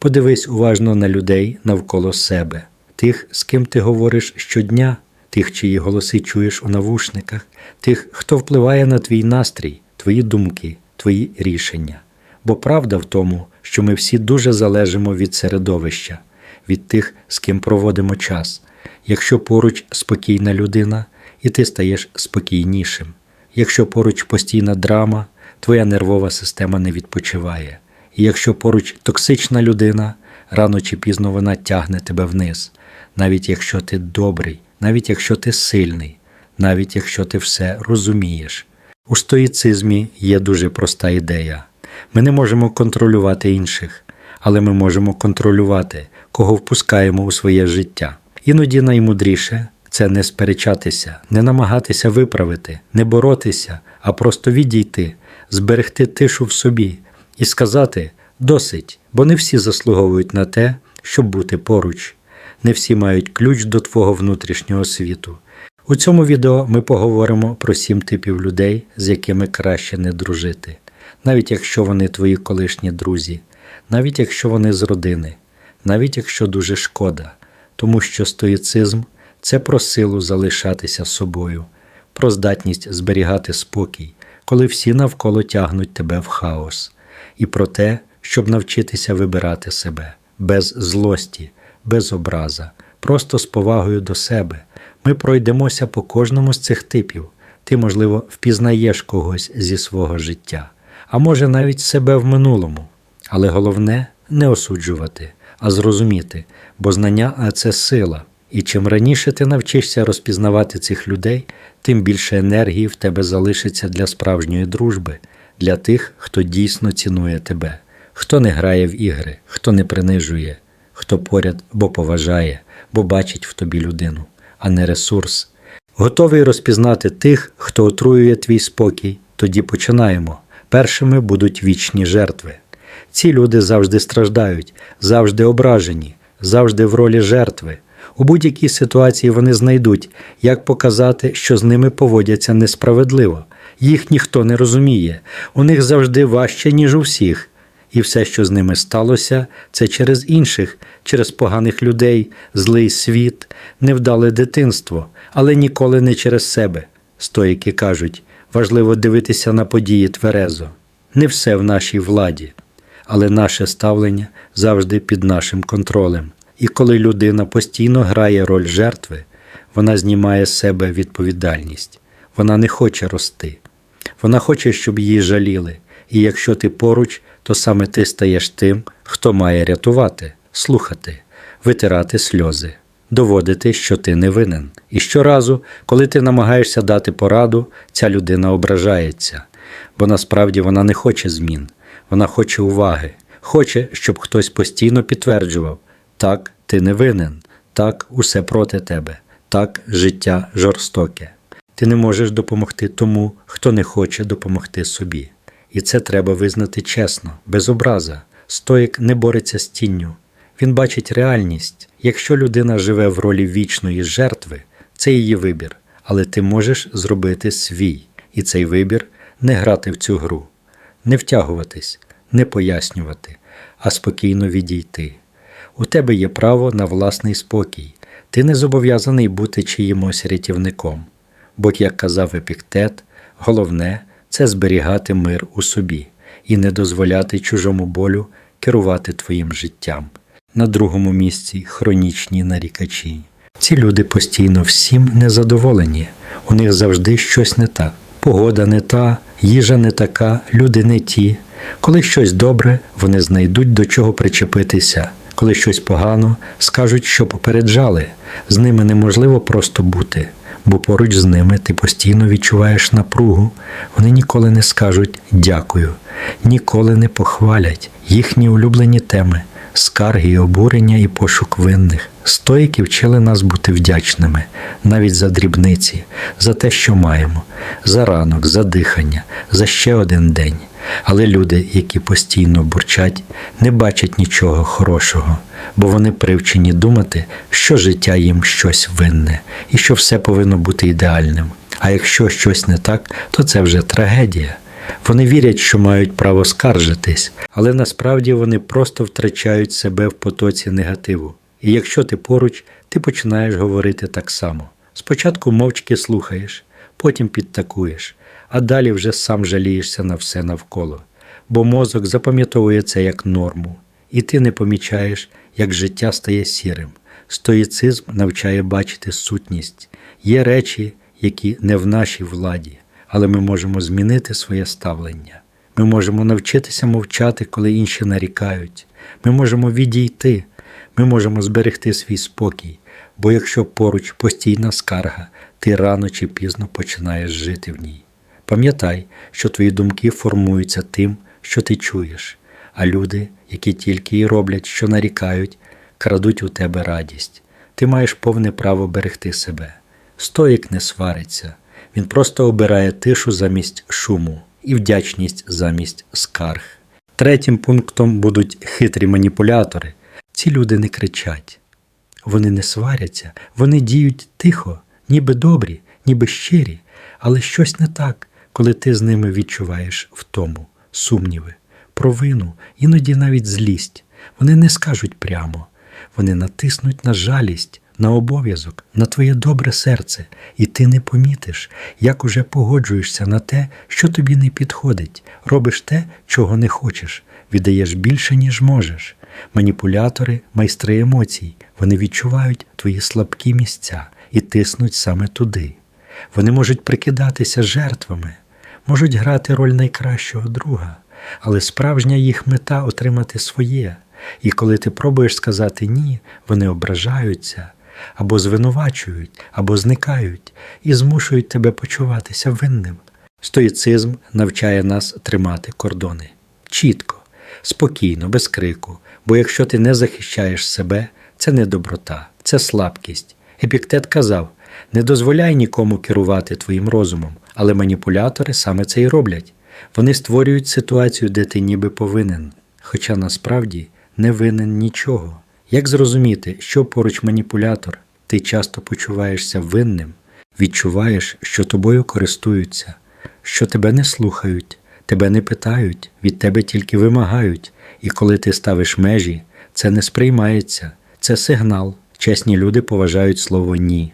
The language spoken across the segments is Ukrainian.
Подивись уважно на людей навколо себе, тих, з ким ти говориш щодня, тих, чиї голоси чуєш у навушниках, тих, хто впливає на твій настрій, твої думки, твої рішення. Бо правда в тому, що ми всі дуже залежимо від середовища, від тих, з ким проводимо час. Якщо поруч спокійна людина, і ти стаєш спокійнішим. Якщо поруч постійна драма, твоя нервова система не відпочиває. І якщо поруч токсична людина, рано чи пізно вона тягне тебе вниз, навіть якщо ти добрий, навіть якщо ти сильний, навіть якщо ти все розумієш. У стоїцизмі є дуже проста ідея. Ми не можемо контролювати інших, але ми можемо контролювати, кого впускаємо у своє життя. Іноді наймудріше це не сперечатися, не намагатися виправити, не боротися, а просто відійти, зберегти тишу в собі і сказати досить, бо не всі заслуговують на те, щоб бути поруч. Не всі мають ключ до твого внутрішнього світу. У цьому відео ми поговоримо про сім типів людей, з якими краще не дружити, навіть якщо вони твої колишні друзі, навіть якщо вони з родини, навіть якщо дуже шкода, тому що стоїцизм це про силу залишатися собою, про здатність зберігати спокій, коли всі навколо тягнуть тебе в хаос, і про те, щоб навчитися вибирати себе без злості, без образа, просто з повагою до себе. Ми пройдемося по кожному з цих типів. Ти, можливо, впізнаєш когось зі свого життя, а може навіть себе в минулому. Але головне не осуджувати, а зрозуміти, бо знання це сила. І чим раніше ти навчишся розпізнавати цих людей, тим більше енергії в тебе залишиться для справжньої дружби, для тих, хто дійсно цінує тебе, хто не грає в ігри, хто не принижує, хто поряд, бо поважає, бо бачить в тобі людину, а не ресурс. Готовий розпізнати тих, хто отруює твій спокій, тоді починаємо. Першими будуть вічні жертви. Ці люди завжди страждають, завжди ображені, завжди в ролі жертви. У будь-якій ситуації вони знайдуть, як показати, що з ними поводяться несправедливо. Їх ніхто не розуміє, у них завжди важче, ніж у всіх. І все, що з ними сталося, це через інших, через поганих людей, злий світ, невдале дитинство, але ніколи не через себе. Стоїки кажуть, важливо дивитися на події тверезо. Не все в нашій владі, але наше ставлення завжди під нашим контролем. І коли людина постійно грає роль жертви, вона знімає з себе відповідальність. Вона не хоче рости. Вона хоче, щоб її жаліли. І якщо ти поруч, то саме ти стаєш тим, хто має рятувати, слухати, витирати сльози, доводити, що ти не винен. І щоразу, коли ти намагаєшся дати пораду, ця людина ображається, бо насправді вона не хоче змін, вона хоче уваги, хоче, щоб хтось постійно підтверджував. Так, ти не винен, так, усе проти тебе, так, життя жорстоке. Ти не можеш допомогти тому, хто не хоче допомогти собі. І це треба визнати чесно, без образа. Стоїк не бореться з тінню. Він бачить реальність. Якщо людина живе в ролі вічної жертви, це її вибір, але ти можеш зробити свій, і цей вибір не грати в цю гру, не втягуватись, не пояснювати, а спокійно відійти. У тебе є право на власний спокій. Ти не зобов'язаний бути чиїмось рятівником. Бо, як казав Епіктет, головне це зберігати мир у собі і не дозволяти чужому болю керувати твоїм життям. На другому місці хронічні нарікачі. Ці люди постійно всім незадоволені, у них завжди щось не так. Погода не та, їжа не така, люди не ті. Коли щось добре, вони знайдуть до чого причепитися. Коли щось погано, скажуть, що попереджали. З ними неможливо просто бути, бо поруч з ними ти постійно відчуваєш напругу. Вони ніколи не скажуть дякую, ніколи не похвалять їхні улюблені теми, скарги, і обурення і пошук винних. Стоїки вчили нас бути вдячними навіть за дрібниці, за те, що маємо, за ранок, за дихання, за ще один день. Але люди, які постійно бурчать, не бачать нічого хорошого, бо вони привчені думати, що життя їм щось винне і що все повинно бути ідеальним. А якщо щось не так, то це вже трагедія. Вони вірять, що мають право скаржитись, але насправді вони просто втрачають себе в потоці негативу. І якщо ти поруч, ти починаєш говорити так само. Спочатку мовчки слухаєш, потім підтакуєш, а далі вже сам жалієшся на все навколо, бо мозок запам'ятовує це як норму, і ти не помічаєш, як життя стає сірим. Стоїцизм навчає бачити сутність. Є речі, які не в нашій владі, але ми можемо змінити своє ставлення. Ми можемо навчитися мовчати, коли інші нарікають. Ми можемо відійти, ми можемо зберегти свій спокій, бо якщо поруч постійна скарга, ти рано чи пізно починаєш жити в ній. Пам'ятай, що твої думки формуються тим, що ти чуєш, а люди, які тільки й роблять, що нарікають, крадуть у тебе радість. Ти маєш повне право берегти себе. Стоїк не свариться, він просто обирає тишу замість шуму і вдячність замість скарг. Третім пунктом будуть хитрі маніпулятори. Ці люди не кричать, вони не сваряться, вони діють тихо, ніби добрі, ніби щирі, але щось не так, коли ти з ними відчуваєш втому, сумніви, провину, іноді навіть злість. Вони не скажуть прямо, вони натиснуть на жалість, на обов'язок, на твоє добре серце, і ти не помітиш, як уже погоджуєшся на те, що тобі не підходить, робиш те, чого не хочеш, віддаєш більше, ніж можеш. Маніпулятори, майстри емоцій, вони відчувають твої слабкі місця і тиснуть саме туди. Вони можуть прикидатися жертвами, можуть грати роль найкращого друга, але справжня їх мета отримати своє. І коли ти пробуєш сказати ні, вони ображаються або звинувачують, або зникають і змушують тебе почуватися винним. Стоїцизм навчає нас тримати кордони чітко, спокійно, без крику, бо якщо ти не захищаєш себе, це не доброта, це слабкість. Епіктет казав: не дозволяй нікому керувати твоїм розумом, але маніпулятори саме це й роблять. Вони створюють ситуацію, де ти ніби повинен, хоча насправді не винен нічого. Як зрозуміти, що поруч маніпулятор, ти часто почуваєшся винним, відчуваєш, що тобою користуються, що тебе не слухають, тебе не питають, від тебе тільки вимагають, і коли ти ставиш межі, це не сприймається, це сигнал. Чесні люди поважають слово ні.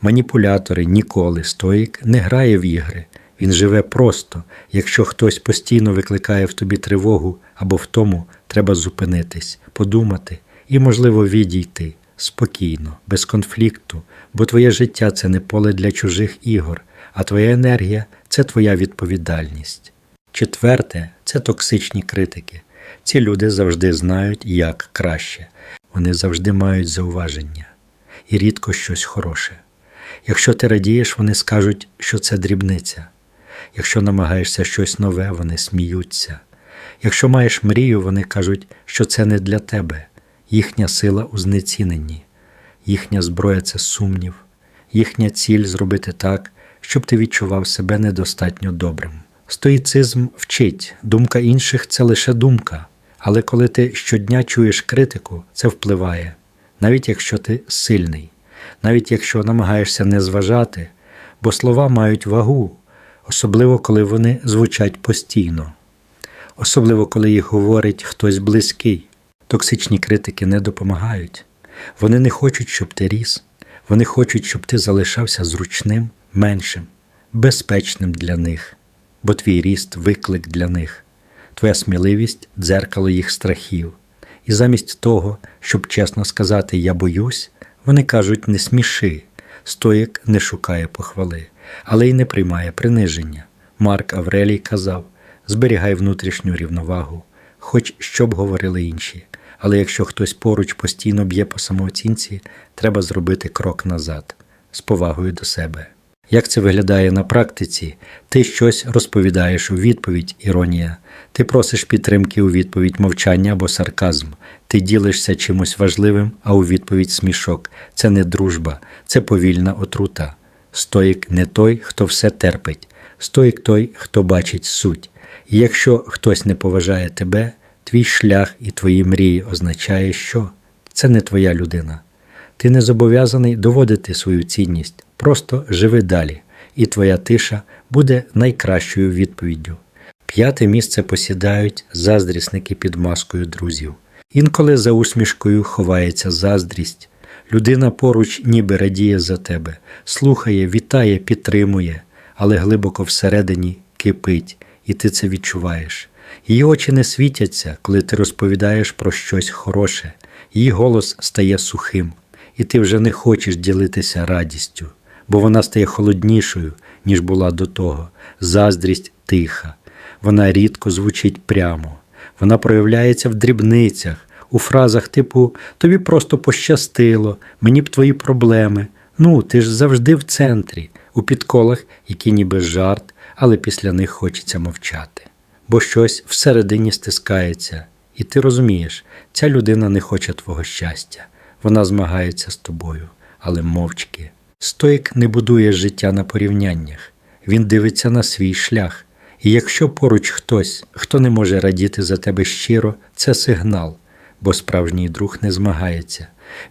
Маніпулятори ніколи стоїк не грає в ігри. Він живе просто. Якщо хтось постійно викликає в тобі тривогу або в тому, треба зупинитись, подумати і, можливо, відійти спокійно, без конфлікту, бо твоє життя це не поле для чужих ігор, а твоя енергія це твоя відповідальність. Четверте це токсичні критики. Ці люди завжди знають, як краще. Вони завжди мають зауваження і рідко щось хороше. Якщо ти радієш, вони скажуть, що це дрібниця. Якщо намагаєшся щось нове, вони сміються. Якщо маєш мрію, вони кажуть, що це не для тебе. Їхня сила у знеціненні, їхня зброя це сумнів, їхня ціль зробити так, щоб ти відчував себе недостатньо добрим. Стоїцизм вчить, думка інших це лише думка, але коли ти щодня чуєш критику, це впливає, навіть якщо ти сильний, навіть якщо намагаєшся не зважати, бо слова мають вагу, особливо коли вони звучать постійно, особливо коли їх говорить хтось близький. Токсичні критики не допомагають. Вони не хочуть, щоб ти ріс, вони хочуть, щоб ти залишався зручним, меншим, безпечним для них, бо твій ріст виклик для них, твоя сміливість дзеркало їх страхів. І замість того, щоб чесно сказати Я боюсь, вони кажуть не сміши. Стоїк не шукає похвали, але й не приймає приниження. Марк Аврелій казав: зберігай внутрішню рівновагу, хоч що б говорили інші. Але якщо хтось поруч постійно б'є по самооцінці, треба зробити крок назад з повагою до себе. Як це виглядає на практиці? Ти щось розповідаєш у відповідь, іронія, ти просиш підтримки у відповідь мовчання або сарказм, ти ділишся чимось важливим, а у відповідь смішок. Це не дружба, це повільна отрута. Стоїк не той, хто все терпить, стоїк той, хто бачить суть. І якщо хтось не поважає тебе, твій шлях і твої мрії означає, що це не твоя людина. Ти не зобов'язаний доводити свою цінність, просто живи далі, і твоя тиша буде найкращою відповіддю. П'яте місце посідають заздрісники під маскою друзів. Інколи за усмішкою ховається заздрість. Людина поруч ніби радіє за тебе, слухає, вітає, підтримує, але глибоко всередині кипить, і ти це відчуваєш. Її очі не світяться, коли ти розповідаєш про щось хороше, її голос стає сухим, і ти вже не хочеш ділитися радістю, бо вона стає холоднішою, ніж була до того. Заздрість тиха, вона рідко звучить прямо, вона проявляється в дрібницях, у фразах типу Тобі просто пощастило, мені б твої проблеми. Ну, ти ж завжди в центрі, у підколах, які ніби жарт, але після них хочеться мовчати. Бо щось всередині стискається, і ти розумієш, ця людина не хоче твого щастя, вона змагається з тобою, але мовчки. Стоїк не будує життя на порівняннях, він дивиться на свій шлях. І якщо поруч хтось, хто не може радіти за тебе щиро, це сигнал, бо справжній друг не змагається.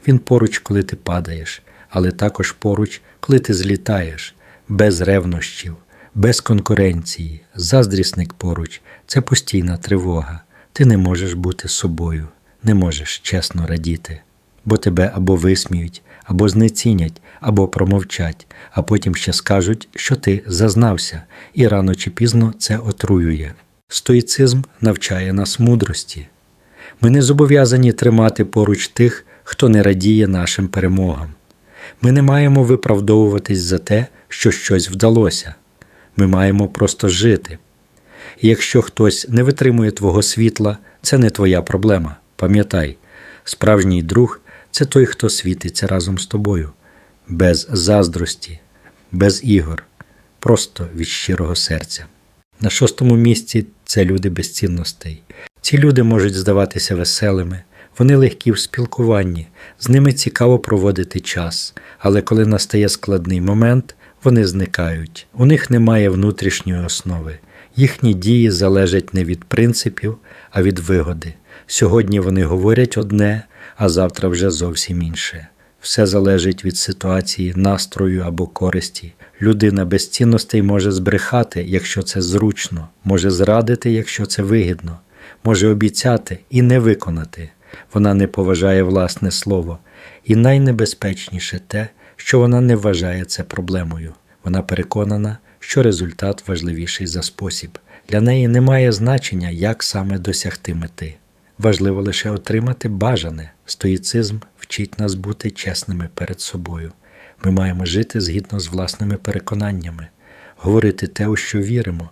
Він поруч, коли ти падаєш, але також поруч, коли ти злітаєш, без ревнощів, без конкуренції, заздрісник поруч це постійна тривога. Ти не можеш бути собою, не можеш чесно радіти, бо тебе або висміють, або знецінять, або промовчать, а потім ще скажуть, що ти зазнався, і рано чи пізно це отруює. Стоїцизм навчає нас мудрості. Ми не зобов'язані тримати поруч тих, хто не радіє нашим перемогам. Ми не маємо виправдовуватись за те, що щось вдалося. Ми маємо просто жити. Якщо хтось не витримує твого світла, це не твоя проблема. Пам'ятай, справжній друг це той, хто світиться разом з тобою, без заздрості, без ігор, просто від щирого серця. На шостому місці це люди безцінностей. Ці люди можуть здаватися веселими, вони легкі в спілкуванні, з ними цікаво проводити час, але коли настає складний момент, вони зникають. У них немає внутрішньої основи. Їхні дії залежать не від принципів, а від вигоди. Сьогодні вони говорять одне, а завтра вже зовсім інше. Все залежить від ситуації, настрою або користі. Людина без цінностей може збрехати, якщо це зручно, може зрадити, якщо це вигідно, може обіцяти і не виконати. Вона не поважає власне слово. І найнебезпечніше те, що вона не вважає це проблемою. Вона переконана, що результат важливіший за спосіб. Для неї немає значення, як саме досягти мети. Важливо лише отримати бажане. Стоїцизм вчить нас бути чесними перед собою. Ми маємо жити згідно з власними переконаннями, говорити те, у що віримо,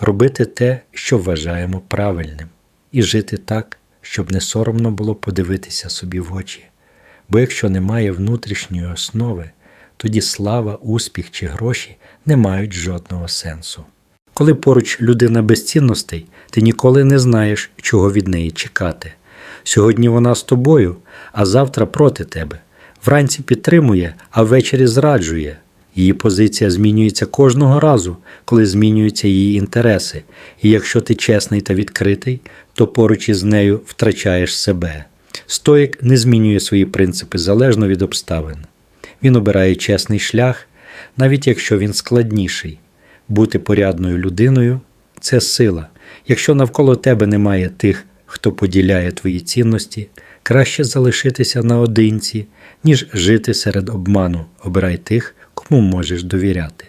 робити те, що вважаємо правильним, і жити так, щоб не соромно було подивитися собі в очі. Бо якщо немає внутрішньої основи, тоді слава, успіх чи гроші не мають жодного сенсу. Коли поруч людина без цінностей, ти ніколи не знаєш, чого від неї чекати. Сьогодні вона з тобою, а завтра проти тебе. Вранці підтримує, а ввечері зраджує. Її позиція змінюється кожного разу, коли змінюються її інтереси, і якщо ти чесний та відкритий, то поруч із нею втрачаєш себе. Стоїк не змінює свої принципи залежно від обставин. Він обирає чесний шлях, навіть якщо він складніший. Бути порядною людиною це сила. Якщо навколо тебе немає тих, хто поділяє твої цінності, краще залишитися наодинці, ніж жити серед обману. Обирай тих, кому можеш довіряти,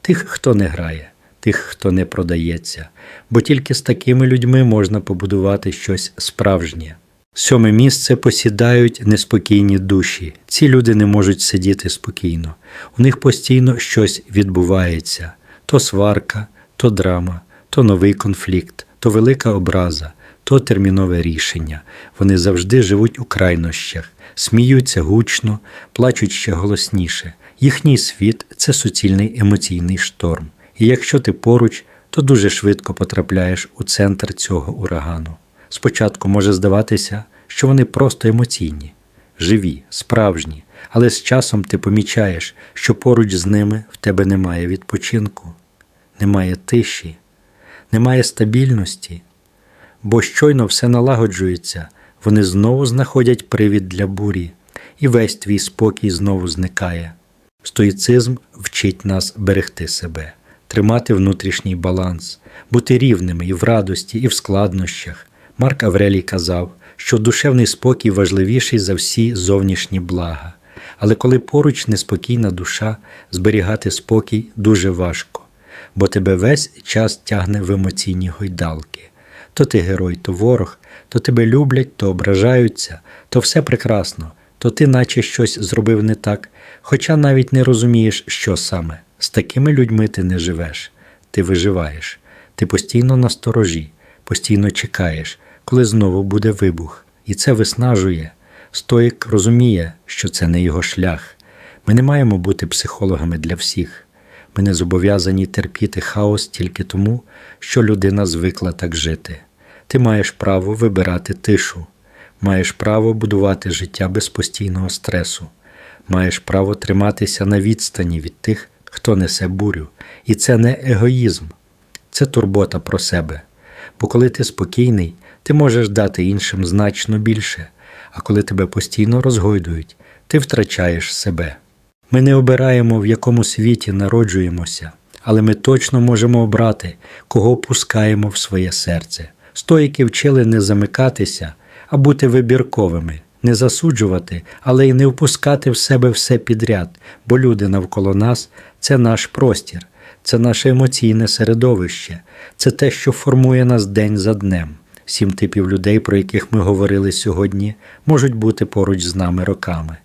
тих, хто не грає, тих, хто не продається, бо тільки з такими людьми можна побудувати щось справжнє. Сьоме місце посідають неспокійні душі. Ці люди не можуть сидіти спокійно. У них постійно щось відбувається: то сварка, то драма, то новий конфлікт, то велика образа, то термінове рішення. Вони завжди живуть у крайнощах, сміються гучно, плачуть ще голосніше. Їхній світ це суцільний емоційний шторм. І якщо ти поруч, то дуже швидко потрапляєш у центр цього урагану. Спочатку може здаватися, що вони просто емоційні, живі, справжні, але з часом ти помічаєш, що поруч з ними в тебе немає відпочинку, немає тиші, немає стабільності, бо щойно все налагоджується, вони знову знаходять привід для бурі, і весь твій спокій знову зникає. Стоїцизм вчить нас берегти себе, тримати внутрішній баланс, бути рівними і в радості, і в складнощах. Марк Аврелій казав, що душевний спокій важливіший за всі зовнішні блага. Але коли поруч неспокійна душа, зберігати спокій дуже важко, бо тебе весь час тягне в емоційні гойдалки. То ти герой, то ворог, то тебе люблять, то ображаються, то все прекрасно, то ти наче щось зробив не так, хоча навіть не розумієш, що саме. З такими людьми ти не живеш, ти виживаєш, ти постійно на сторожі, постійно чекаєш, коли знову буде вибух, і це виснажує. Стоїк розуміє, що це не його шлях. Ми не маємо бути психологами для всіх. Ми не зобов'язані терпіти хаос тільки тому, що людина звикла так жити. Ти маєш право вибирати тишу, маєш право будувати життя без постійного стресу, маєш право триматися на відстані від тих, хто несе бурю. І це не егоїзм, це турбота про себе. Бо коли ти спокійний, ти можеш дати іншим значно більше, а коли тебе постійно розгойдують, ти втрачаєш себе. Ми не обираємо, в якому світі народжуємося, але ми точно можемо обрати, кого пускаємо в своє серце. Стоїки вчили не замикатися, а бути вибірковими, не засуджувати, але й не впускати в себе все підряд, бо люди навколо нас це наш простір, це наше емоційне середовище, це те, що формує нас день за днем. Сім типів людей, про яких ми говорили сьогодні, можуть бути поруч з нами роками.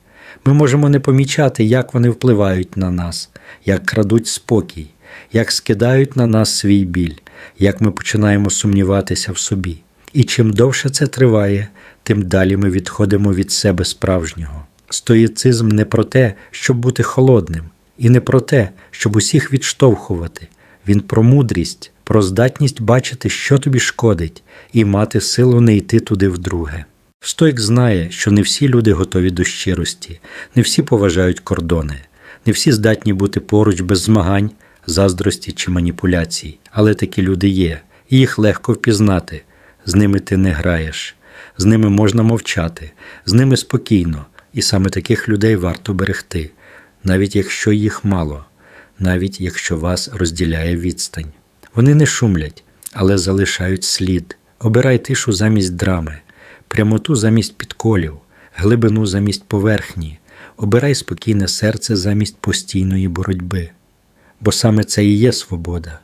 Ми можемо не помічати, як вони впливають на нас, як крадуть спокій, як скидають на нас свій біль, як ми починаємо сумніватися в собі. І чим довше це триває, тим далі ми відходимо від себе справжнього. Стоїцизм не про те, щоб бути холодним, і не про те, щоб усіх відштовхувати. Він про мудрість, про здатність бачити, що тобі шкодить, і мати силу не йти туди вдруге. Стоїк знає, що не всі люди готові до щирості, не всі поважають кордони, не всі здатні бути поруч без змагань, заздрості чи маніпуляцій, але такі люди є, і їх легко впізнати. З ними ти не граєш, з ними можна мовчати, з ними спокійно, і саме таких людей варто берегти, навіть якщо їх мало, навіть якщо вас розділяє відстань. Вони не шумлять, але залишають слід. Обирай тишу замість драми, прямоту замість підколів, глибину замість поверхні, обирай спокійне серце замість постійної боротьби. Бо саме це і є свобода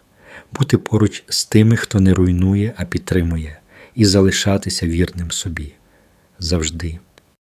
бути поруч з тими, хто не руйнує, а підтримує, і залишатися вірним собі завжди.